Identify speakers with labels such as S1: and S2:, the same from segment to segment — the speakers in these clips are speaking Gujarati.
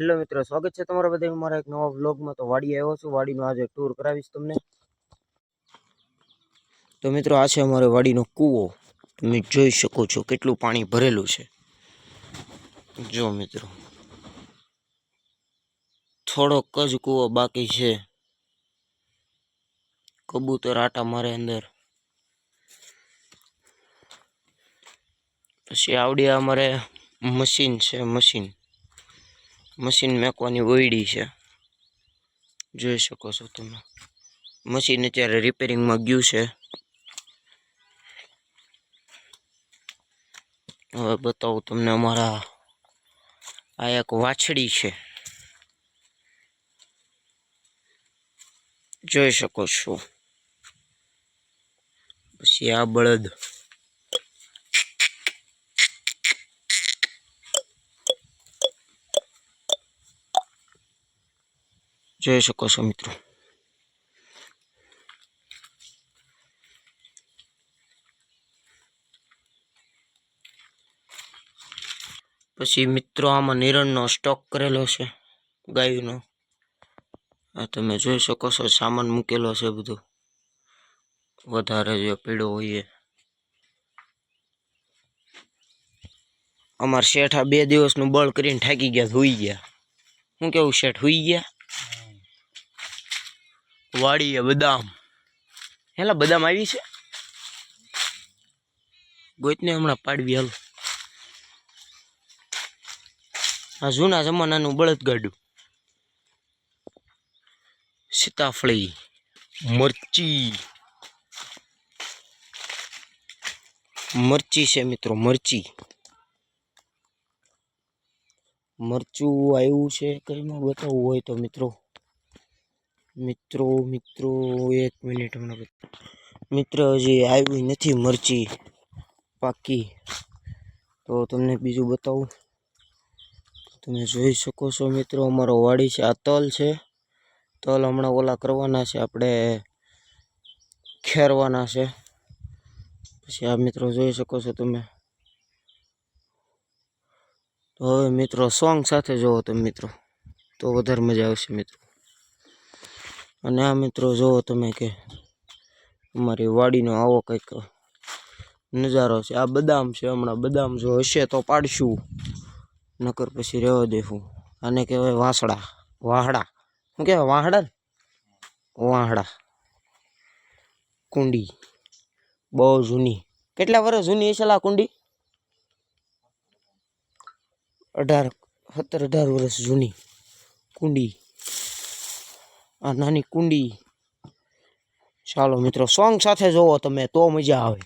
S1: હેલો મિત્રો, સ્વાગત છે તમારા બધા મારા એક નવા વ્લોગમાં તો વાડી આવ્યો છું. વાડીનો આજે ટૂર કરાવીશ તમને. તો મિત્રો, આ છે અમારે વાડીનો કૂવો. તમે જોઈ શકો છો કેટલું પાણી ભરેલું છે. જો મિત્રો, થોડોક જ કૂવો બાકી છે. કબૂતર આટા મારે અંદર. પછી આવડી અમારે મશીન છે, મશીન. મશીન મેકવાની ઓયડી છે. જોઈ શકો છો તમે. મશીન અત્યારે રિપેરિંગમાં ગયું છે. હવે બતાવું તમને અમારા આ એક વાછડી છે. જોઈ શકો છો. પછી આ બળદ. જોઈ શકો છો મિત્રો પછી મિત્રો આમાં નિરણનો સ્ટોક કરેલો છે, ગાયનો. આ તમે જોઈ શકો છો, સામાન મૂકેલો છે બધો. વધારે જે પીળો હોય એ અમાર શેઠ આ બે દિવસનું બળ કરીને થાકી ગયા હુઈ ગયા. શું કેવું, શેઠ હુઈ ગયા? વાડીએ બદામ. હેલા, બદામ આવી છે? ગોતને હમણાં પાડવી હાલ. આ જૂના જમાનાનું બળદગાડું. સીતાફળી, મરચી. મરચી છે મિત્રો, મરચી. મરચું આવ્યું છે કઈમાં બતાવવું હોય તો મિત્રો. મિત્રો મિત્રો, એક મિનિટ હમણાં મિત્ર, હજી આવી નથી મરચી પાકી. તો તમને બીજું બતાવું. તમે જોઈ શકો છો મિત્રો, અમારો વાડી છે. આ તલ છે. તલ હમણાં ઓલા કરવાના છે. આપણે ખેરવાના છે. પછી આ મિત્રો જોઈ શકો છો તમે. તો હવે મિત્રો સોંગ સાથે જોવો તમે મિત્રો. તો વધારે મજા આવશે મિત્રો. અને આ મિત્રો જુઓ તમે કે અમારી વાડીનો આવો કંઈક નજારો છે. આ બદામ છે હમણાં. બદામ જો હશે તો પાડશું. નકર પછી રહેવા દેવું. આને કહેવાય વાસડા વાહડા. શું કહેવાય? વાહડા ને? વાહડા. કુંડી. બહુ જૂની. કેટલા વર્ષ જૂની હશે આ કુંડી? અઢાર, સત્તર, અઢાર વર્ષ જૂની કુંડી. આ નાની કુંડી. ચાલો મિત્રો, સોંગ સાથે જોવો તમે, તો મજા આવે.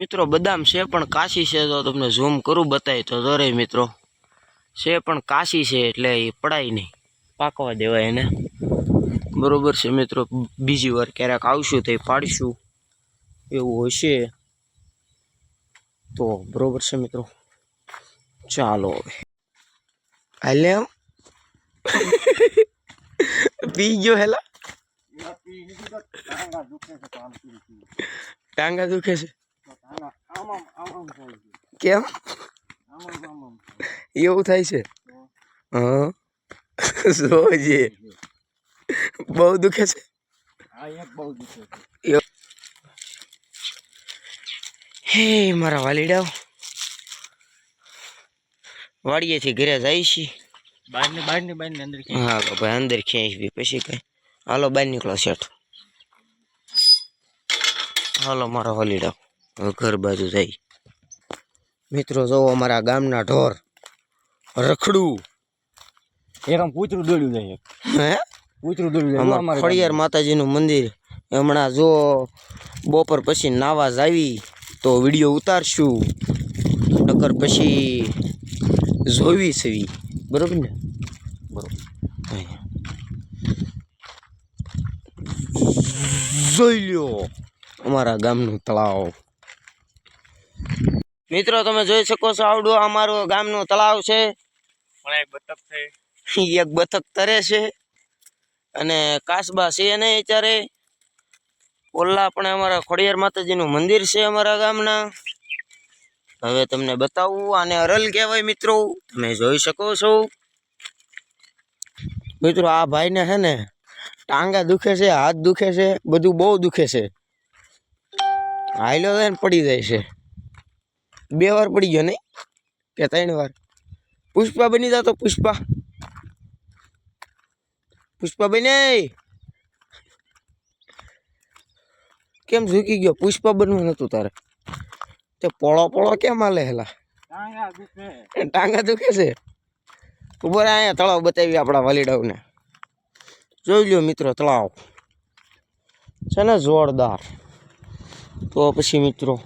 S1: મિત્રો, બદામ છે પણ કાશી છે, તો તમને ઝૂમ કરું બતાય તો દરે મિત્રો. છે પણ કાશી છે એટલે એ પડાય નહીં. પાકવા દેવાય એને. બરોબર છે મિત્રો, બીજી વાર ક્યારેક આવશું તો પાડીશું. એવું હશે તો બરોબર છે મિત્રો. ચાલો હવે. આમ પી ગયો હેલા? ટાંગા દુખે છે કેમ? એવું થાય છે? હા. જોજે બહુ દુખે છે? હે મારા વાલીડાઓ. વાડીએથી ઘરે જાય છે
S2: અંદર
S1: હા ભાઈ અંદર ખેંચવી પછી કઈ? હાલો બહાર નીકળો શેઠ. હાલો મારો હોલીડો. ઘર બાજુ જઈ. મિત્રો જોવો અમારા ગામના ઢોર. રખડું.
S2: એરમ પૂતરું દોડ્યું જાય
S1: હે?
S2: પૂતરું દોડ્યું જાય.
S1: અમાર
S2: અમારે
S1: માતાજીનું મંદિર. હમણાં જો બપોર પછી નાવા જાવી તો વીડિયો ઉતારશું. નકર પછી જોવી સવી. બરોબર ને? બરોબર જોઈ લ્યો અમારા ગામનું તળાવ. મિત્રો તમે જોઈ શકો છો આવડું અમારું ગામનું તળાવ છે.
S2: પણ એક બતક છે.
S1: એક બતક તરે છે. અને કાસબા છે નહીં અત્યારે. ઓલા પણ અમારા ખોડિયાર માતાજીનું મંદિર છે અમારા ગામના. હવે તમને બતાવું, આને અરલ કહેવાય મિત્રો. તમે જોઈ શકો છો. મિત્રો, આ ભાઈને છે ને, ટાંગા દુખે છે, હાથ દુખે છે, બધું બહુ દુખે છે. હાઈલો થાય ને પડી જાય છે. બે વાર પડી ગયો નહીં કે ત્રણ વાર? પુષ્પા બની જાતો પુષ્પા. પુષ્પા બને. કેમ ઝૂકી ગયો? પુષ્પા બનવું નતું તારે. તે પોળો પોળો કેમ હાલે હેલા?
S2: ટાંગા દુખે.
S1: છે? ઉપર અહીંયા તળાવ બતાવી આપણા વાલીડાઓને. જોઈ લ્યો મિત્રો તળાવ. છે ને જોરદાર. તો પછી મિત્રો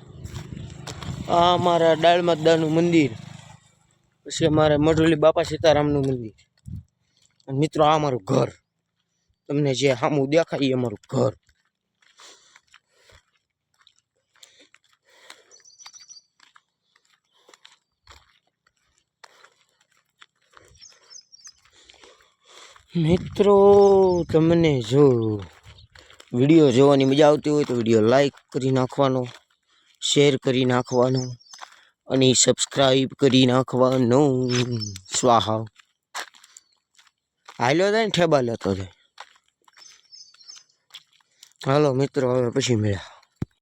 S1: આ અમારા ડાળમાદાનું મંદિર. પછી અમારે મઢુલી બાપા સીતારામનું મંદિર. અને મિત્રો આ અમારું ઘર. તમને જે સામું દેખાય એ અમારું ઘર. મિત્રો, તમને જો વીડિયો જોવાની મજા આવતી હોય તો વીડિયો લાઈક કરી નાખવાનો, શેર કરી નાખવાનો અને સબસ્ક્રાઈબ કરી નાખવાનો. સ્વાહા. હાલ્યો થાય ને ઠેબા લેતો જાય. હાલો મિત્રો, હવે પછી મળ્યા.